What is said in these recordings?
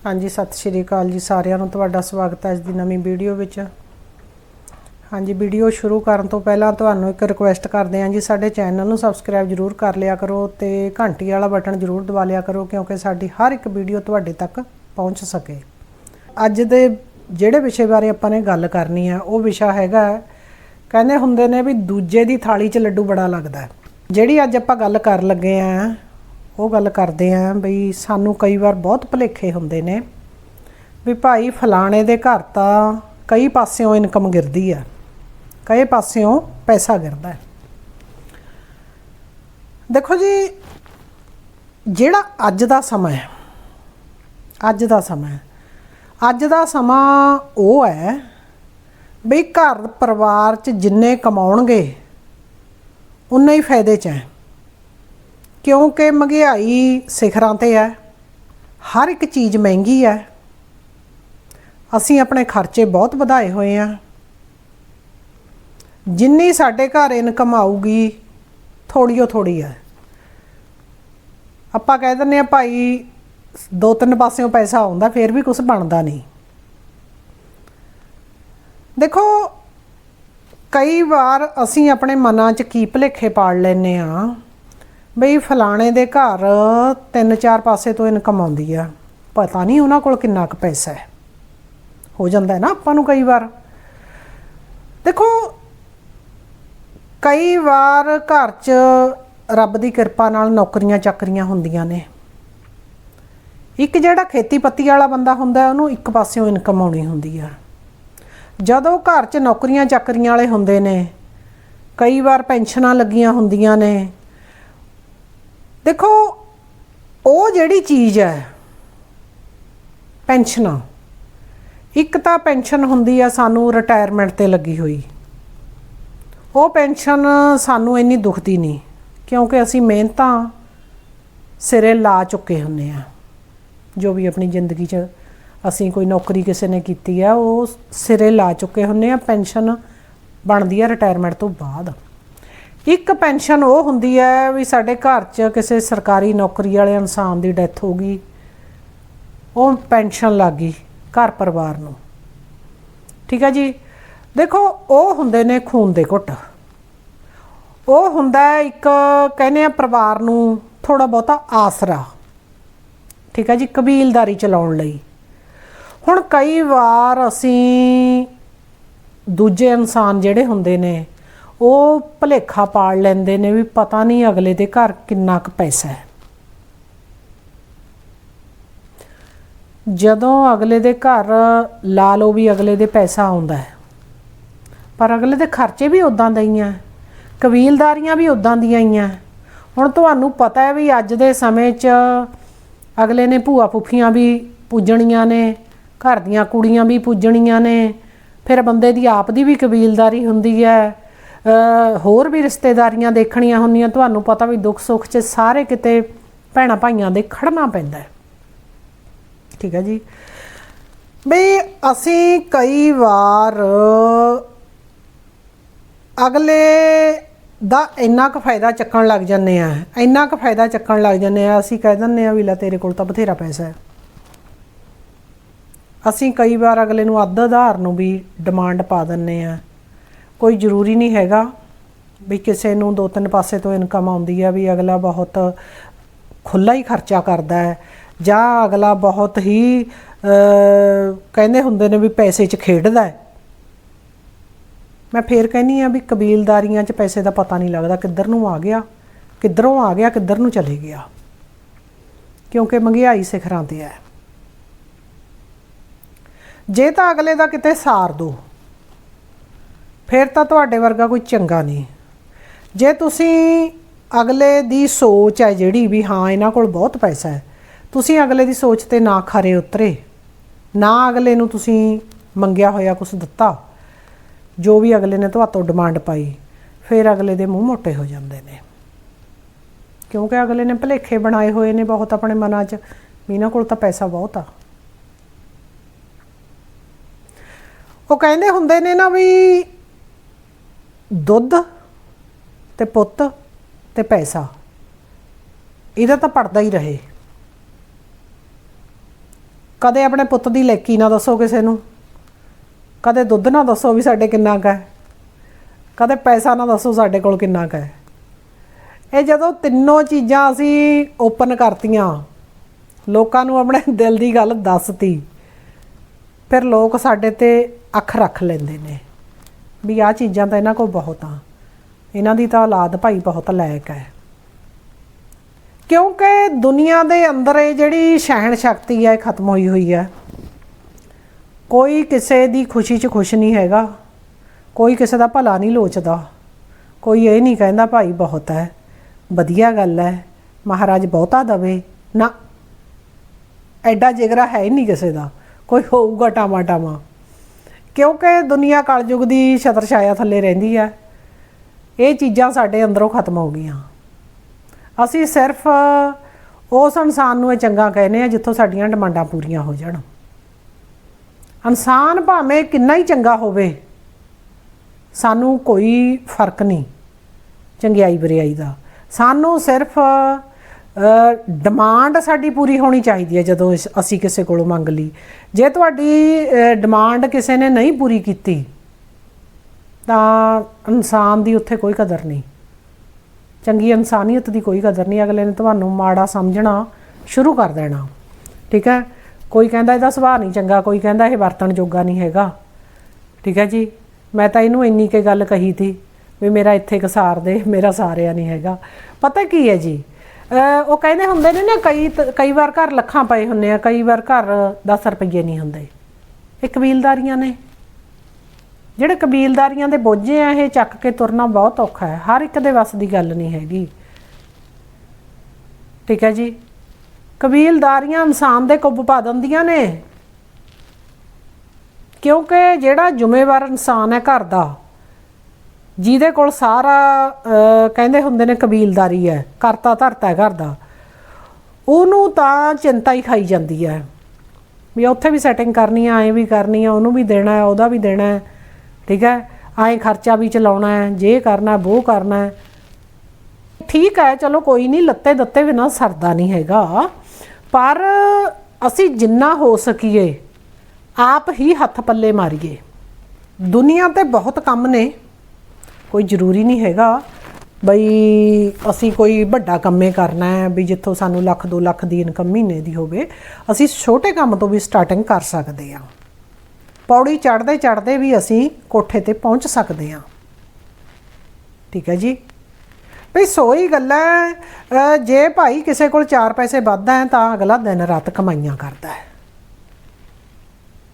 ਹਾਂਜੀ, ਸਤਿ ਸ਼੍ਰੀ ਅਕਾਲ ਜੀ ਸਾਰਿਆਂ ਨੂੰ। ਤੁਹਾਡਾ ਸਵਾਗਤ ਹੈ ਅੱਜ ਦੀ ਨਵੀਂ ਵੀਡੀਓ ਵਿੱਚ। ਹਾਂਜੀ, ਵੀਡੀਓ ਸ਼ੁਰੂ ਕਰਨ ਤੋਂ ਪਹਿਲਾਂ ਤੁਹਾਨੂੰ ਇੱਕ ਰਿਕੁਐਸਟ ਕਰਦੇ ਹਾਂ ਜੀ, ਸਾਡੇ ਚੈਨਲ ਨੂੰ ਸਬਸਕ੍ਰਾਈਬ ਜਰੂਰ ਕਰ ਲਿਆ ਕਰੋ ਤੇ ਘੰਟੀ ਵਾਲਾ ਬਟਨ ਜਰੂਰ ਦਬਾ ਲਿਆ ਕਰੋ ਕਿਉਂਕਿ ਸਾਡੀ ਹਰ ਇੱਕ ਵੀਡੀਓ ਤੁਹਾਡੇ ਤੱਕ ਪਹੁੰਚ ਸਕੇ। ਅੱਜ ਦੇ ਜਿਹੜੇ ਵਿਸ਼ੇ ਬਾਰੇ ਆਪਾਂ ਨੇ ਗੱਲ ਕਰਨੀ ਹੈ, ਉਹ ਵਿਸ਼ਾ ਹੈਗਾ ਕਹਿੰਦੇ ਹੁੰਦੇ ਨੇ ਵੀ ਦੂਜੇ ਦੀ ਥਾਲੀ 'ਚ ਲੱਡੂ ਬੜਾ ਲੱਗਦਾ ਜਿਹੜੀ ਅੱਜ ਆਪਾਂ ਗੱਲ ਕਰਨ ਲੱਗੇ ਆਂ ਉਹ ਗੱਲ ਕਰਦੇ ਆਂ ਬਈ ਸਾਨੂੰ ਕਈ ਵਾਰ ਬਹੁਤ ਭੁਲੇਖੇ ਹੁੰਦੇ ਨੇ ਵੀ ਭਾਈ ਫਲਾਣੇ ਦੇ ਘਰ ਤਾਂ ਕਈ ਪਾਸਿਓਂ ਇਨਕਮ ਗਿਰਦੀ ਆ, ਕਈ ਪਾਸਿਓਂ ਪੈਸਾ ਗਿਰਦਾ ਹੈ। ਦੇਖੋ ਜੀ, ਜਿਹੜਾ ਅੱਜ ਦਾ ਸਮਾਂ ਹੈ, ਅੱਜ ਦਾ ਸਮਾਂ ਹੈ, ਅੱਜ ਦਾ ਸਮਾਂ ਉਹ ਹੈ ਬਈ ਘਰ ਪਰਿਵਾਰ 'ਚ ਜਿੰਨੇ ਕਮਾਉਣਗੇ, ਉਨੇ ਹੀ ਫਾਇਦੇ 'ਚ ਹੈ। ਕਿਉਂਕਿ ਮਹਿੰਗਾਈ ਸਿਖਰਾਂ ਤੇ ਹੈ, ਹਰ ਇੱਕ ਚੀਜ਼ ਮਹਿੰਗੀ ਹੈ। ਅਸੀਂ ਆਪਣੇ ਖਰਚੇ ਬਹੁਤ ਵਧਾਏ ਹੋਏ ਆ ਜਿੰਨੀ ਸਾਡੇ ਘਰ ਇਨਕਮ ਆਊਗੀ ਥੋੜੀ ਉਹ ਥੋੜੀ ਹੈ। ਆਪਾਂ ਕਹਿ ਦਿੰਦੇ ਆ ਭਾਈ, ਦੋ ਤਿੰਨ ਪਾਸਿਓਂ ਪੈਸਾ ਆਉਂਦਾ, ਫਿਰ ਵੀ ਕੁਝ ਬਣਦਾ ਨਹੀਂ। ਦੇਖੋ, ਕਈ ਵਾਰ ਅਸੀਂ ਆਪਣੇ ਮਨਾਂ 'ਚ ਕੀ ਭੁਲੇਖੇ ਪਾੜ ਲੈਨੇ ਆ ਬਈ ਫਲਾਣੇ ਦੇ ਘਰ ਤਿੰਨ ਚਾਰ ਪਾਸੇ ਤੋਂ ਇਨਕਮ ਆਉਂਦੀ ਆ। ਪਤਾ ਨਹੀਂ ਉਹਨਾਂ ਕੋਲ ਕਿੰਨਾ ਕੁ ਪੈਸਾ ਹੈ। ਹੋ ਜਾਂਦਾ ਹੈ ਨਾ ਆਪਾਂ ਨੂੰ ਕਈ ਵਾਰ। ਦੇਖੋ, ਕਈ ਵਾਰ ਘਰ 'ਚ ਰੱਬ ਦੀ ਕਿਰਪਾ ਨਾਲ ਨੌਕਰੀਆਂ ਚਾਕਰੀਆਂ ਹੁੰਦੀਆਂ ਨੇ। ਇੱਕ ਜਿਹੜਾ ਖੇਤੀਪੱਤੀ ਵਾਲਾ ਬੰਦਾ ਹੁੰਦਾ ਉਹਨੂੰ ਇੱਕ ਪਾਸਿਓਂ ਇਨਕਮ ਆਉਣੀ ਹੁੰਦੀ ਆ। ਜਦੋਂ ਘਰ 'ਚ ਨੌਕਰੀਆਂ ਚਾਕਰੀਆਂ ਵਾਲੇ ਹੁੰਦੇ ਨੇ, ਕਈ ਵਾਰ ਪੈਨਸ਼ਨਾਂ ਲੱਗੀਆਂ ਹੁੰਦੀਆਂ ਨੇ ਦੇਖੋ, ਉਹ ਜਿਹੜੀ ਚੀਜ਼ ਹੈ, ਪੈਨਸ਼ਨਾਂ। ਇੱਕ ਤਾਂ ਪੈਨਸ਼ਨ ਹੁੰਦੀ ਆ ਸਾਨੂੰ ਰਿਟਾਇਰਮੈਂਟ ਤੇ ਲੱਗੀ ਹੋਈ। ਉਹ ਪੈਨਸ਼ਨ ਸਾਨੂੰ ਇੰਨੀ ਦੁਖਦੀ ਨਹੀਂ, ਕਿਉਂਕਿ ਅਸੀਂ ਮਿਹਨਤਾਂ ਸਿਰੇ ਲਾ ਚੁੱਕੇ ਹੁੰਨੇ ਆ। ਜੋ ਵੀ ਆਪਣੀ ਜ਼ਿੰਦਗੀ 'ਚ ਅਸੀਂ ਕੋਈ ਨੌਕਰੀ ਕਿਸੇ ਨੇ ਕੀਤੀ ਆ, ਉਹ ਸਿਰੇ ਲਾ ਚੁੱਕੇ ਹੁੰਨੇ ਆ, ਪੈਨਸ਼ਨ ਬਣਦੀ ਆ ਰਿਟਾਇਰਮੈਂਟ ਤੋਂ ਬਾਅਦ। ਇੱਕ ਪੈਨਸ਼ਨ ਉਹ ਹੁੰਦੀ ਹੈ ਵੀ ਸਾਡੇ ਘਰ 'ਚ ਕਿਸੇ ਸਰਕਾਰੀ ਨੌਕਰੀ ਵਾਲੇ ਇਨਸਾਨ ਦੀ ਡੈਥ ਹੋ ਗਈ, ਉਹ ਪੈਨਸ਼ਨ ਲੱਗ ਗਈ ਘਰ ਪਰਿਵਾਰ ਨੂੰ। ਠੀਕ ਹੈ ਜੀ? ਦੇਖੋ, ਉਹ ਹੁੰਦੇ ਨੇ ਖੂਨ ਦੇ ਘੁੱਟ। ਉਹ ਹੁੰਦਾ ਇੱਕ ਕਹਿੰਦੇ ਆ ਪਰਿਵਾਰ ਨੂੰ ਥੋੜਾ ਬਹੁਤਾ ਆਸਰਾ। ਠੀਕ ਹੈ ਜੀ? ਕਬੀਲਦਾਰੀ ਚਲਾਉਣ ਲਈ। ਹੁਣ ਕਈ ਵਾਰ ਅਸੀਂ ਦੂਜੇ ਇਨਸਾਨ ਜਿਹੜੇ ਹੁੰਦੇ ਨੇ ਉਹ ਭਲੇਖਾ ਪਾਲ ਲੈਂਦੇ ਨੇ ਵੀ ਪਤਾ ਨਹੀਂ ਅਗਲੇ ਦੇ ਘਰ ਕਿੰਨਾ ਕੁ ਪੈਸਾ ਹੈ। ਜਦੋਂ ਅਗਲੇ ਦੇ ਘਰ ਲਾ ਲਓ ਵੀ ਅਗਲੇ ਦੇ ਪੈਸਾ ਆਉਂਦਾ ਹੈ, ਪਰ ਅਗਲੇ ਦੇ ਖਰਚੇ ਵੀ ਉਦਾਂ ਦੇ ਹੀ ਆ, ਕਬੀਲਦਾਰੀਆਂ ਵੀ ਉਦਾਂ ਦੀਆਂ ਹੀ ਆ। ਹੁਣ ਤੁਹਾਨੂੰ ਪਤਾ ਹੈ ਵੀ ਅੱਜ ਦੇ ਸਮੇਂ 'ਚ ਅਗਲੇ ਨੇ ਭੂਆ ਫੁੱਫੀਆਂ ਵੀ ਪੂਜਣੀਆਂ ਨੇ, ਘਰ ਦੀਆਂ ਕੁੜੀਆਂ ਵੀ ਪੂਜਣੀਆਂ ਨੇ, ਫਿਰ ਬੰਦੇ ਦੀ ਆਪ ਦੀ ਵੀ ਕਬੀਲਦਾਰੀ ਹੁੰਦੀ ਹੈ ਹੋਰ ਵੀ ਰਿਸ਼ਤੇਦਾਰੀਆਂ ਦੇਖਣੀਆਂ ਹੁੰਦੀਆਂ, ਤੁਹਾਨੂੰ ਪਤਾ ਵੀ ਦੁੱਖ ਸੁੱਖ 'ਚ ਸਾਰੇ ਕਿਤੇ ਭੈਣਾ ਭਾਈਆਂ ਦੇ ਖੜਨਾ ਪੈਂਦਾ ਹੈ। ਠੀਕ ਹੈ ਜੀ। ਬਈ ਅਸੀਂ ਕਈ ਵਾਰ ਅਗਲੇ ਦਾ ਇੰਨਾ ਕੁ ਫਾਇਦਾ ਚੱਕਣ ਲੱਗ ਜੰਨੇ ਆ ਇੰਨਾ ਕੁ ਫਾਇਦਾ ਚੱਕਣ ਲੱਗ ਜੰਨੇ ਆ ਅਸੀਂ ਕਹਿ ਦਿੰਨੇ ਆ ਵੀ ਲੈ ਤੇਰੇ ਕੋਲ ਤਾਂ ਬਥੇਰਾ ਪੈਸਾ ਹੈ। ਅਸੀਂ ਕਈ ਵਾਰ ਅਗਲੇ ਨੂੰ ਅੱਧ ਆਧਾਰ ਨੂੰ ਵੀ ਡਿਮਾਂਡ ਪਾ ਦਿੰਨੇ ਆ ਕੋਈ ਜ਼ਰੂਰੀ ਨਹੀਂ ਹੈਗਾ ਵੀ ਕਿਸੇ ਨੂੰ ਦੋ ਤਿੰਨ ਪਾਸੇ ਤੋਂ ਇਨਕਮ ਆਉਂਦੀ ਆ ਵੀ ਅਗਲਾ ਬਹੁਤ ਖੁੱਲਾ ਹੀ ਖਰਚਾ ਕਰਦਾ ਹੈ ਜਾਂ ਅਗਲਾ ਬਹੁਤ ਹੀ ਕਹਿੰਦੇ ਹੁੰਦੇ ਨੇ ਵੀ ਪੈਸੇ 'ਚ ਖੇਡਦਾ ਹੈ। ਮੈਂ ਫੇਰ ਕਹਿੰਨੀ ਆ ਵੀ ਕਬੀਲਦਾਰੀਆਂ 'ਚ ਪੈਸੇ ਦਾ ਪਤਾ ਨਹੀਂ ਲੱਗਦਾ ਕਿੱਧਰ ਨੂੰ ਆ ਗਿਆ, ਕਿੱਧਰੋਂ ਆ ਗਿਆ, ਕਿੱਧਰ ਨੂੰ ਚਲੇ ਗਿਆ। ਕਿਉਂਕਿ ਮਹਿੰਗਾਈ ਸਿਖਰਾਂ ਤੇ ਹੈ। ਜੇ ਤਾਂ ਅਗਲੇ ਦਾ ਕਿਤੇ ਸਾਰ ਦੋ। ਫਿਰ ਤਾਂ ਤੁਹਾਡੇ ਵਰਗਾ ਕੋਈ ਚੰਗਾ ਨਹੀਂ। ਜੇ ਤੁਸੀਂ ਅਗਲੇ ਦੀ ਸੋਚ ਹੈ ਜਿਹੜੀ ਵੀ, ਹਾਂ, ਇਹਨਾਂ ਕੋਲ ਬਹੁਤ ਪੈਸਾ ਹੈ, ਤੁਸੀਂ ਅਗਲੇ ਦੀ ਸੋਚ ਤੇ ਨਾ ਖਰੇ ਉਤਰੇ, ਨਾ ਅਗਲੇ ਨੂੰ ਤੁਸੀਂ ਮੰਗਿਆ ਹੋਇਆ ਕੁਝ ਦਿੱਤਾ, ਜੋ ਵੀ ਅਗਲੇ ਨੇ ਤੁਹਾਤੋਂ ਡਿਮਾਂਡ ਪਾਈ, ਫਿਰ ਅਗਲੇ ਦੇ ਮੂੰਹ ਮੋਟੇ ਹੋ ਜਾਂਦੇ ਨੇ। ਕਿਉਂਕਿ ਅਗਲੇ ਨੇ ਭਲੇਖੇ ਬਣਾਏ ਹੋਏ ਨੇ ਬਹੁਤ ਆਪਣੇ ਮਨਾਂ 'ਚ, ਵੀ ਇਹਨਾਂ ਕੋਲ ਤਾਂ ਪੈਸਾ ਬਹੁਤ ਆ। ਉਹ ਕਹਿੰਦੇ ਹੁੰਦੇ ਨੇ ਨਾ ਵੀ ਦੁੱਧ ਤੇ ਪੁੱਤ ਤੇ ਪੈਸਾ। ਇਹਦਾ ਤਾਂ ਪੜਦਾ ਹੀ ਰਹੇ। ਕਦੇ ਆਪਣੇ ਪੁੱਤ ਦੀ ਲੈਕੀ ਨਾ ਦੱਸੋ ਕਿਸੇ ਨੂੰ। ਕਦੇ ਦੁੱਧ ਨਾ ਦੱਸੋ ਵੀ ਸਾਡੇ ਕਿੰਨਾ ਕੁ ਹੈ। ਕਦੇ ਪੈਸਾ ਨਾ ਦੱਸੋ ਸਾਡੇ ਕੋਲ ਕਿੰਨਾ ਕੁ ਹੈ। ਇਹ ਜਦੋਂ ਤਿੰਨੋਂ ਚੀਜ਼ਾਂ ਅਸੀਂ ਓਪਨ ਕਰਤੀਆਂ, ਲੋਕਾਂ ਨੂੰ ਆਪਣੇ ਦਿਲ ਦੀ ਗੱਲ ਦੱਸਤੀ, ਫਿਰ ਲੋਕ ਸਾਡੇ ਤੇ ਅੱਖ ਰੱਖ ਲੈਂਦੇ ਨੇ। ਵੀ ਆਹ ਚੀਜ਼ਾਂ ਤਾਂ ਇਹਨਾਂ ਕੋਲ ਬਹੁਤ ਆ। ਇਹਨਾਂ ਦੀ ਤਾਂ ਔਲਾਦ ਭਾਈ ਬਹੁਤ ਲਾਇਕ ਹੈ। ਕਿਉਂਕਿ ਦੁਨੀਆ ਦੇ ਅੰਦਰ ਇਹ ਜਿਹੜੀ ਸਹਿਣ ਸ਼ਕਤੀ ਹੈ, ਇਹ ਖਤਮ ਹੋਈ ਹੋਈ ਹੈ। ਕੋਈ ਕਿਸੇ ਦੀ ਖੁਸ਼ੀ 'ਚ ਖੁਸ਼ ਨਹੀਂ ਹੈਗਾ। ਕੋਈ ਕਿਸੇ ਦਾ ਭਲਾ ਨਹੀਂ ਲੋਚਦਾ। ਕੋਈ ਇਹ ਨਹੀਂ ਕਹਿੰਦਾ ਭਾਈ ਬਹੁਤ ਹੈ, ਵਧੀਆ ਗੱਲ ਹੈ, ਮਹਾਰਾਜ ਬਹੁਤਾ ਦਵੇ। ਨਾ, ਐਡਾ ਜਿਗਰਾ ਹੈ ਹੀ ਨਹੀਂ ਕਿਸੇ ਦਾ। ਕੋਈ ਹੋਊਗਾ ਟਾਮਾ ਟਾਮਾ ਕਿਉਂਕਿ ਦੁਨੀਆ ਕਲਯੁਗ ਦੀ ਛਤਰ ਛਾਇਆ ਥੱਲੇ ਰਹਿੰਦੀ ਹੈ। ਇਹ ਚੀਜ਼ਾਂ ਸਾਡੇ ਅੰਦਰੋਂ ਖਤਮ ਹੋ ਗਈਆਂ। ਅਸੀਂ ਸਿਰਫ ਉਸ ਇਨਸਾਨ ਨੂੰ ਇਹ ਚੰਗਾ ਕਹਿੰਦੇ ਆ ਜਿੱਥੋਂ ਸਾਡੀਆਂ ਡਿਮਾਂਡਾਂ ਪੂਰੀਆਂ ਹੋ ਜਾਣ। ਇਨਸਾਨ ਭਾਵੇਂ ਕਿੰਨਾ ਹੀ ਚੰਗਾ ਹੋਵੇ, ਸਾਨੂੰ ਕੋਈ ਫ਼ਰਕ ਨਹੀਂ, ਚੰਗਿਆਈ ਬਰਿਆਈ ਦਾ। ਸਾਨੂੰ ਸਿਰਫ ਡਿਮਾਂਡ ਸਾਡੀ ਪੂਰੀ ਹੋਣੀ ਚਾਹੀਦੀ ਹੈ ਜਦੋਂ ਇਸ- ਅਸੀਂ ਕਿਸੇ ਕੋਲੋਂ ਮੰਗ ਲਈ। ਜੇ ਤੁਹਾਡੀ ਡਿਮਾਂਡ ਕਿਸੇ ਨੇ ਨਹੀਂ ਪੂਰੀ ਕੀਤੀ, ਤਾਂ ਇਨਸਾਨ ਦੀ ਉੱਥੇ ਕੋਈ ਕਦਰ ਨਹੀਂ। ਚੰਗੀ ਇਨਸਾਨੀਅਤ ਦੀ ਕੋਈ ਕਦਰ ਨਹੀਂ। ਅਗਲੇ ਨੇ ਤੁਹਾਨੂੰ ਮਾੜਾ ਸਮਝਣਾ ਸ਼ੁਰੂ ਕਰ ਦੇਣਾ। ਠੀਕ ਹੈ? ਕੋਈ ਕਹਿੰਦਾ ਇਹਦਾ ਸੁਭਾਅ ਨਹੀਂ ਚੰਗਾ, ਕੋਈ ਕਹਿੰਦਾ ਇਹ ਵਰਤਣ ਜੋਗਾ ਨਹੀਂ ਹੈਗਾ। ਠੀਕ ਹੈ ਜੀ? ਮੈਂ ਤਾਂ ਇਹਨੂੰ ਇੰਨੀ ਕੇ ਗੱਲ ਕਹੀ ਤੀ ਵੀ ਮੇਰਾ ਇੱਥੇ ਕਸਾਰ ਦੇ, ਮੇਰਾ ਸਾਰਿਆ ਨਹੀਂ ਹੈਗਾ। ਪਤਾ ਕੀ ਹੈ ਜੀ? ਉਹ ਕਹਿੰਦੇ ਹੁੰਦੇ ਨੇ ਨਾ, ਕਈ ਕਈ ਵਾਰ ਘਰ ਲੱਖਾਂ ਪਏ ਹੁੰਦੇ ਆ, ਕਈ ਵਾਰ ਘਰ 10 ਰੁਪਏ ਨਹੀਂ ਹੁੰਦੇ। ਇਹ ਕਬੀਲਦਾਰੀਆਂ ਨੇ। ਜਿਹੜੇ ਕਬੀਲਦਾਰੀਆਂ ਦੇ ਬੋਝੇ ਆ, ਇਹ ਚੱਕ ਕੇ ਤੁਰਨਾ ਬਹੁਤ ਔਖਾ ਹੈ। ਹਰ ਇੱਕ ਦੇ ਵੱਸ ਦੀ ਗੱਲ ਨਹੀਂ ਹੈਗੀ। ਠੀਕ ਹੈ ਜੀ? ਕਬੀਲਦਾਰੀਆਂ ਇਨਸਾਨ ਦੇ ਕੁੱਬ ਪਾ ਦਿੰਦੀਆਂ ਨੇ। ਕਿਉਂਕਿ ਜਿਹੜਾ ਜ਼ਿੰਮੇਵਾਰ ਇਨਸਾਨ ਹੈ ਘਰ ਦਾ ਜਿਹਦੇ ਕੋਲ ਸਾਰਾ ਕਹਿੰਦੇ ਹੁੰਦੇ ਨੇ ਕਬੀਲਦਾਰੀ ਹੈ ਕਰਤਾ ਧਰਤਾ ਘਰ ਦਾ। ਉਹਨੂੰ ਤਾਂ ਚਿੰਤਾ ਹੀ ਖਾਈ ਜਾਂਦੀ ਹੈ। ਵੀ ਉੱਥੇ ਵੀ ਸੈਟਿੰਗ ਕਰਨੀ ਆ ਐਂ ਵੀ ਕਰਨੀ ਆ ਉਹਨੂੰ ਵੀ ਦੇਣਾ ਹੈ ਉਹਦਾ ਵੀ ਦੇਣਾ ਹੈ। ਠੀਕ ਹੈ? ਐਂ ਖਰਚਾ ਵੀ ਚਲਾਉਣਾ ਹੈ ਜੇ ਕਰਨਾ ਹੈ, ਉਹ ਕਰਨਾ ਹੈ। ਠੀਕ ਹੈ ਚਲੋ ਕੋਈ ਨਹੀਂ ਲੱਤੇ ਦੱਤੇ ਬਿਨਾ ਸਰਦਾ ਨਹੀਂ ਹੈਗਾ। ਪਰ ਅਸੀਂ ਜਿੰਨਾ ਹੋ ਸਕੀਏ ਆਪ ਹੀ ਹੱਥ ਪੱਲੇ ਮਾਰੀਏ। ਦੁਨੀਆ ਤੇ ਬਹੁਤ ਕੰਮ ਨੇ। ਕੋਈ ਜ਼ਰੂਰੀ ਨਹੀਂ ਹੈਗਾ। ਬਈ ਅਸੀਂ ਕੋਈ ਵੱਡਾ ਕੰਮੇ ਕਰਨਾ ਹੈ ਵੀ ਜਿੱਥੋਂ ਸਾਨੂੰ ਲੱਖ 2 ਲੱਖ ਦੀ ਇਨਕਮ ਮਹੀਨੇ ਦੀ ਹੋਵੇ, ਅਸੀਂ ਛੋਟੇ ਕੰਮ ਤੋਂ ਵੀ ਸਟਾਰਟਿੰਗ ਕਰ ਸਕਦੇ ਹਾਂ। ਪੌੜੀ ਚੜ੍ਹਦੇ ਚੜ੍ਹਦੇ ਵੀ ਅਸੀਂ ਕੋਠੇ ਤੇ ਪਹੁੰਚ ਸਕਦੇ ਹਾਂ। ਠੀਕ ਹੈ ਜੀ? ਭਈ ਸੋਈ ਗੱਲ ਹੈ ਜੇ ਭਾਈ ਕਿਸੇ ਕੋਲ 4 ਪੈਸੇ ਵੱਧ ਹੈ ਤਾਂ ਅਗਲਾ ਦਿਨ ਰਾਤ ਕਮਾਈਆਂ ਕਰਦਾ ਹੈ।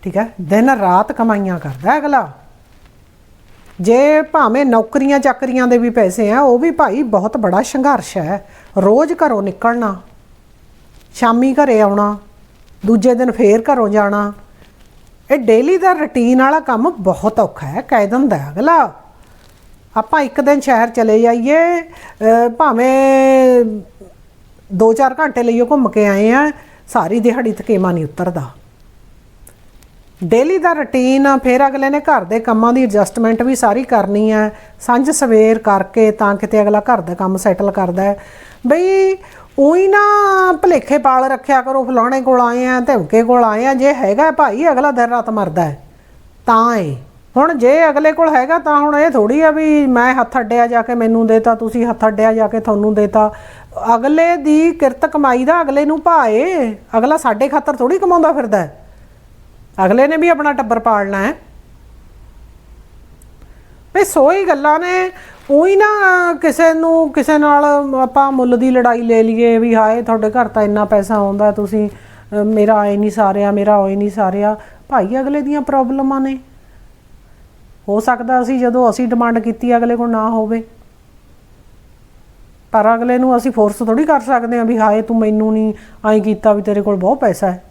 ਠੀਕ ਹੈ? ਦਿਨ ਰਾਤ ਕਮਾਈਆਂ ਕਰਦਾ ਹੈ ਅਗਲਾ। ਜੇ ਭਾਵੇਂ ਨੌਕਰੀਆਂ ਚਾਕਰੀਆਂ ਦੇ ਵੀ ਪੈਸੇ ਆ, ਉਹ ਵੀ ਭਾਈ ਬਹੁਤ ਬੜਾ ਸੰਘਰਸ਼ ਹੈ। ਰੋਜ਼ ਘਰੋਂ ਨਿਕਲਣਾ, ਸ਼ਾਮੀ ਘਰੇ ਆਉਣਾ, ਦੂਜੇ ਦਿਨ ਫੇਰ ਘਰੋਂ ਜਾਣਾ, ਇਹ ਡੇਲੀ ਦਾ ਰੁਟੀਨ ਵਾਲਾ ਕੰਮ ਬਹੁਤ ਔਖਾ ਹੈ, ਕਹਿ ਦਿੰਦਾ ਅਗਲਾ, ਆਪਾਂ ਇੱਕ ਦਿਨ ਸ਼ਹਿਰ ਚਲੇ ਜਾਈਏ ਭਾਵੇਂ 2-4 ਘੰਟੇ ਲਈ ਉਹ ਘੁੰਮ ਕੇ ਆਏ ਆ, ਸਾਰੀ ਦਿਹਾੜੀ ਥਕੇਮਾ ਨਹੀਂ ਉਤਰਦਾ। ਡੇਲੀ ਦਾ ਰੁਟੀਨ ਫਿਰ ਅਗਲੇ ਨੇ ਘਰ ਦੇ ਕੰਮਾਂ ਦੀ ਐਡਜਸਟਮੈਂਟ ਵੀ ਸਾਰੀ ਕਰਨੀ ਹੈ ਸਾਂਝ ਸਵੇਰ ਕਰਕੇ ਤਾਂ ਕਿਤੇ ਅਗਲਾ ਘਰ ਦਾ ਕੰਮ ਸੈਟਲ ਕਰਦਾ ਹੈ। ਬਈ ਉਹੀ ਨਾ ਭਲੇਖੇ ਪਾਲ ਰੱਖਿਆ ਕਰੋ, ਫਲਾਣੇ ਕੋਲ ਆਏ ਆ, ਧਮਕੇ ਕੋਲ ਆਏ ਆ, ਜੇ ਹੈਗਾ ਭਾਈ ਅਗਲਾ ਦਿਨ ਰਾਤ ਮਰਦਾ ਹੈ। ਤਾਂ ਏ। ਹੁਣ ਜੇ ਅਗਲੇ ਕੋਲ ਹੈਗਾ ਤਾਂ ਹੁਣ ਇਹ ਥੋੜੀ ਆ ਵੀ ਮੈਂ ਹੱਥ ਅੱਡਿਆ ਜਾ ਕੇ ਮੈਨੂੰ ਦੇਤਾ, ਤੁਸੀਂ ਹੱਥ ਅੱਡਿਆ ਜਾ ਕੇ ਤੁਹਾਨੂੰ ਦੇਤਾ। ਅਗਲੇ ਦੀ ਕਿਰਤ ਕਮਾਈ ਦਾ ਅਗਲੇ ਨੂੰ ਭਾਏ ਅਗਲਾ ਸਾਡੇ ਖਾਤਰ ਥੋੜੀ ਕਮਾਉਂਦਾ ਫਿਰਦਾ ਹੈ। ਅਗਲੇ ਨੇ ਵੀ ਆਪਣਾ ਟੱਬਰ ਪਾਲਣਾ ਹੈ। ਵੀ ਸੋਈ ਗੱਲਾਂ ਨੇ। ਉਹੀ ਨਾ ਕਿਸੇ ਨੂੰ, ਕਿਸੇ ਨਾਲ ਆਪਾਂ ਮੁੱਲ ਦੀ ਲੜਾਈ ਲੈ ਲਈਏ ਵੀ ਹਾਏ ਤੁਹਾਡੇ ਘਰ ਤਾਂ ਇੰਨਾ ਪੈਸਾ ਆਉਂਦਾ, ਤੁਸੀਂ ਮੇਰਾ ਆਏ ਨਹੀਂ ਸਾਰਿਆ, ਮੇਰਾ ਹੋਏ ਨਹੀਂ ਸਾਰਿਆ। ਭਾਈ ਅਗਲੇ ਦੀਆਂ ਪ੍ਰੋਬਲਮਾਂ ਨੇ। ਹੋ ਸਕਦਾ ਅਸੀਂ ਜਦੋਂ ਅਸੀਂ ਡਿਮਾਂਡ ਕੀਤੀ ਅਗਲੇ ਕੋਲ ਨਾ ਹੋਵੇ। ਪਰ ਅਗਲੇ ਨੂੰ ਅਸੀਂ ਫੋਰਸ ਥੋੜੀ ਕਰ ਸਕਦੇ ਹਾਂ ਵੀ ਹਾਏ ਤੂੰ ਮੈਨੂੰ ਨਹੀਂ ਐਂ ਕੀਤਾ ਵੀ ਤੇਰੇ ਕੋਲ ਬਹੁਤ ਪੈਸਾ ਹੈ।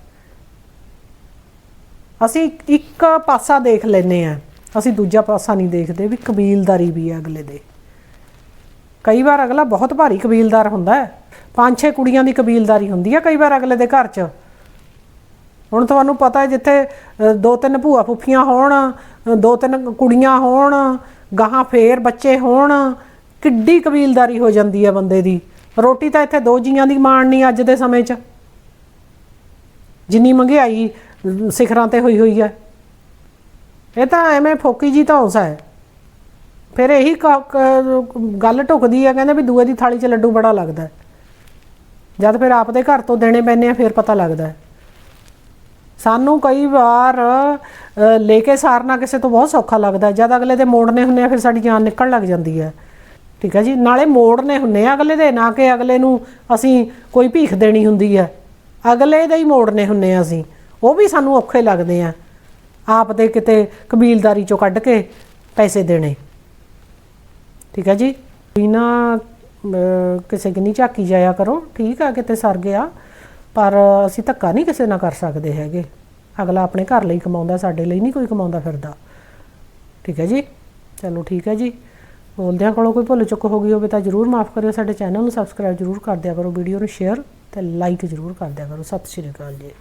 ਅਸੀਂ ਇੱਕ ਪਾਸਾ ਦੇਖ ਲੈਨੇ ਆ ਅਸੀਂ ਦੂਜਾ ਪਾਸਾ ਨਹੀਂ ਦੇਖਦੇ ਵੀ ਕਬੀਲਦਾਰੀ ਵੀ ਹੈ ਅਗਲੇ ਦੇ। ਕਈ ਵਾਰ ਅਗਲਾ ਬਹੁਤ ਭਾਰੀ ਕਬੀਲਦਾਰ ਹੁੰਦਾ ਹੈ। ਪੰਜ ਛੇ ਕੁੜੀਆਂ ਦੀ ਕਬੀਲਦਾਰੀ ਹੁੰਦੀ ਹੈ ਕਈ ਵਾਰ ਅਗਲੇ ਦੇ ਘਰ 'ਚ। ਹੁਣ ਤੁਹਾਨੂੰ ਪਤਾ ਹੈ ਜਿੱਥੇ ਦੋ ਤਿੰਨ ਭੂਆ ਫੁੱਫੀਆਂ ਹੋਣ ਦੋ ਤਿੰਨ ਕੁੜੀਆਂ ਹੋਣ, ਗਾਹਾਂ ਫੇਰ ਬੱਚੇ ਹੋਣ, ਕਿੱਡੀ ਕਬੀਲਦਾਰੀ ਹੋ ਜਾਂਦੀ ਹੈ ਬੰਦੇ ਦੀ। ਰੋਟੀ ਤਾਂ ਇੱਥੇ ਦੋ ਜੀਆਂ ਦੀ ਮਾਣ ਨਹੀਂ ਅੱਜ ਦੇ ਸਮੇਂ 'ਚ। ਜਿੰਨੀ ਮਹਿੰਗਾਈ ਸਿਖਰਾਂ ਤੇ ਹੋਈ ਹੋਈ ਹੈ। ਇਹ ਤਾਂ ਐਵੇਂ ਫੋਕੀ ਜੀ ਤਾਂ ਹੌਸਾ ਹੈ। ਫਿਰ ਇਹੀ ਕ- ਕ- ਗੱਲ ਢੁਕਦੀ ਹੈ, ਕਹਿੰਦੇ ਵੀ ਦੂਏ ਦੀ ਥਾਲੀ 'ਚ ਲੱਡੂ ਬੜਾ ਲੱਗਦਾ। ਜਦ ਫਿਰ ਆਪਦੇ ਘਰ ਤੋਂ ਦੇਣੇ ਪੈਂਦੇ ਆ, ਫਿਰ ਪਤਾ ਲੱਗਦਾ। ਸਾਨੂੰ ਕਈ ਵਾਰ ਲੈ ਕੇ ਸਾਰਨਾ ਕਿਸੇ ਤੋਂ ਬਹੁਤ ਸੌਖਾ ਲੱਗਦਾ। ਜਦ ਅਗਲੇ ਦੇ ਮੋੜਨੇ ਹੁੰਦੇ ਆ, ਫਿਰ ਸਾਡੀ ਜਾਨ ਨਿਕਲ ਲੱਗ ਜਾਂਦੀ ਹੈ। ਠੀਕ ਹੈ ਜੀ? ਨਾਲੇ ਮੋੜਨੇ ਹੁੰਦੇ ਆ ਅਗਲੇ ਦੇ, ਨਾ ਕਿ ਅਗਲੇ ਨੂੰ ਅਸੀਂ ਕੋਈ ਭੀਖ ਦੇਣੀ ਹੁੰਦੀ ਹੈ। ਅਗਲੇ ਦੇ ਹੀ ਮੋੜਨੇ ਹੁੰਦੇ ਆ ਅਸੀਂ। ਉਹ ਵੀ ਸਾਨੂੰ ਔਖੇ ਲੱਗਦੇ ਆ। ਆਪ ਦੇ ਕਿਤੇ ਕਬੀਲਦਾਰੀ ਚੋਂ ਕੱਢ ਕੇ ਪੈਸੇ ਦੇਣੇ। ਠੀਕ ਹੈ ਜੀ? ਵੀ ਕਿਸੇ ਕਿੰਨੀ ਝਾਕੀ ਜਾਇਆ ਕਰੋ। ਠੀਕ ਆ, ਕਿਤੇ ਸਰ ਗਿਆ। ਪਰ ਅਸੀਂ ਧੱਕਾ ਨਹੀਂ ਕਿਸੇ ਨਾਲ ਕਰ ਸਕਦੇ ਹੈਗੇ। ਅਗਲਾ ਆਪਣੇ ਘਰ ਲਈ ਕਮਾਉਂਦਾ, ਸਾਡੇ ਲਈ ਨਹੀਂ ਕੋਈ ਕਮਾਉਂਦਾ ਫਿਰਦਾ। ਠੀਕ ਹੈ ਜੀ? ਚਲੋ ਠੀਕ ਹੈ ਜੀ। ਬੋਲਦਿਆਂ ਕੋਲੋਂ ਕੋਈ ਭੁੱਲ ਚੁੱਕ ਹੋ ਗਈ ਹੋਵੇ ਤਾਂ ਜਰੂਰ ਮਾਫ ਕਰਿਓ। ਸਾਡੇ ਚੈਨਲ ਨੂੰ ਸਬਸਕ੍ਰਾਈਬ ਜਰੂਰ ਕਰ ਦਿਆ ਕਰੋ। ਵੀਡੀਓ ਨੂੰ ਸ਼ੇਅਰ ਤੇ ਲਾਈਕ ਜਰੂਰ ਕਰ ਦਿਆ ਕਰੋ। ਸਤਿ ਸ਼੍ਰੀ ਅਕਾਲ ਜੀ।